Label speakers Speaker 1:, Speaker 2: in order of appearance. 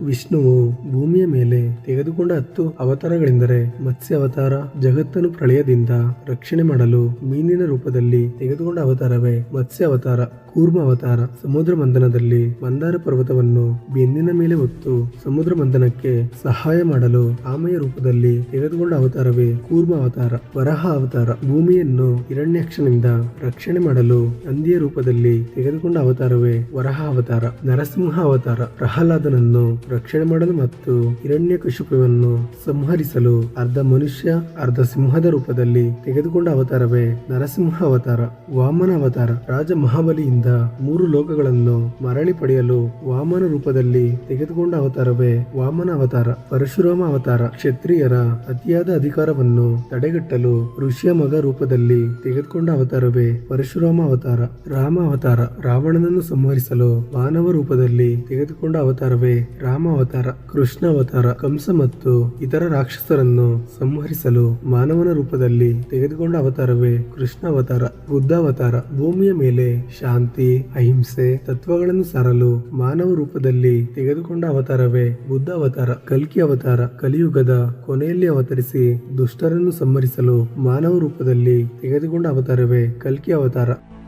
Speaker 1: ವಿಷ್ಣುವು ಭೂಮಿಯ ಮೇಲೆ ತೆಗೆದುಕೊಂಡ ಹತ್ತು ಅವತಾರಗಳೆಂದರೆ ಮತ್ಸ್ಯ ಅವತಾರ ಜಗತ್ತನ್ನು ಪ್ರಳಯದಿಂದ ರಕ್ಷಣೆ ಮಾಡಲು ಮೀನಿನ ರೂಪದಲ್ಲಿ ತೆಗೆದುಕೊಂಡ ಅವತಾರವೇ ಮತ್ಸ್ಯ ಅವತಾರ ಕೂರ್ಮ ಅವತಾರ ಸಮುದ್ರ ಮಂಥನದಲ್ಲಿ ಮಂದಾರ ಪರ್ವತವನ್ನು ಬೆನ್ನಿನ ಮೇಲೆ ಹೊತ್ತು ಸಮುದ್ರ ಮಂದನಕ್ಕೆ ಸಹಾಯ ಮಾಡಲು ಆಮೆಯ ರೂಪದಲ್ಲಿ ತೆಗೆದುಕೊಂಡ ಅವತಾರವೇ ಕೂರ್ಮ ಅವತಾರ ವರಹ ಅವತಾರ ಭೂಮಿಯನ್ನು ಹಿರಣ್ಯಕ್ಷನಿಂದ ರಕ್ಷಣೆ ಮಾಡಲು ನಂದಿಯ ರೂಪದಲ್ಲಿ ತೆಗೆದುಕೊಂಡ ಅವತಾರವೇ ವರಹ ಅವತಾರ. ನರಸಿಂಹ ಅವತಾರ ಪ್ರಹ್ಲಾದನನ್ನು ರಕ್ಷಣೆ ಮಾಡಲು ಮತ್ತು ಹಿರಣ್ಯ ಕಶುಪವನ್ನು ಸಂಹರಿಸಲು ಅರ್ಧ ಮನುಷ್ಯ, ಅರ್ಧ ಸಿಂಹದ ರೂಪದಲ್ಲಿ ತೆಗೆದುಕೊಂಡ ಅವತಾರವೇ ನರಸಿಂಹ ಅವತಾರ, ವಾಮನ ಅವತಾರ. ರಾಜ ಮಹಾಬಲಿಯಿಂದ ಮೂರು ಲೋಕಗಳನ್ನು ಮರಳಿ ಪಡೆಯಲು ವಾಮನ ರೂಪದಲ್ಲಿ ತೆಗೆದುಕೊಂಡ ಅವತಾರವೇ ವಾಮನ ಅವತಾರ. ಪರಶುರಾಮ ಅವತಾರ. ಕ್ಷತ್ರಿಯರ ಅತಿಯಾದ ಅಧಿಕಾರವನ್ನು ತಡೆಗಟ್ಟಲು ಋಷಿಯ ಮಗ ರೂಪದಲ್ಲಿ ತೆಗೆದುಕೊಂಡ ಅವತಾರವೇ ಪರಶುರಾಮ ಅವತಾರ. ರಾಮ ಅವತಾರ. ರಾವಣನನ್ನು ಸಂಹರಿಸಲು ಮಾನವ ರೂಪದಲ್ಲಿ ತೆಗೆದುಕೊಂಡ ಅವತಾರವೇ ರಾಮ ಅವತಾರ ಕೃಷ್ಣ ಅವತಾರ ಕಂಸ ಮತ್ತು ಇತರ ರಾಕ್ಷಸರನ್ನು ಸಂಹರಿಸಲು ಮಾನವನ ರೂಪದಲ್ಲಿ ತೆಗೆದುಕೊಂಡ ಅವತಾರವೇ ಕೃಷ್ಣ ಅವತಾರ ಬುದ್ಧ ಅವತಾರ ಭೂಮಿಯ ಮೇಲೆ ಶಾಂತಿ, ಅಹಿಂಸೆ ತತ್ವಗಳನ್ನು ಸಾರಲು ಮಾನವ ರೂಪದಲ್ಲಿ ತೆಗೆದುಕೊಂಡ ಅವತಾರವೇ ಬುದ್ಧ ಅವತಾರ ಕಲ್ಕಿ ಅವತಾರ ಕಲಿಯುಗದ ಕೊನೆಯಲ್ಲಿ ಅವತರಿಸಿ ದುಷ್ಟರನ್ನು ಸಂಹರಿಸಲು ಮಾನವ ರೂಪದಲ್ಲಿ ತೆಗೆದುಕೊಂಡ ಅವತಾರವೇ ಕಲ್ಕಿ ಅವತಾರ.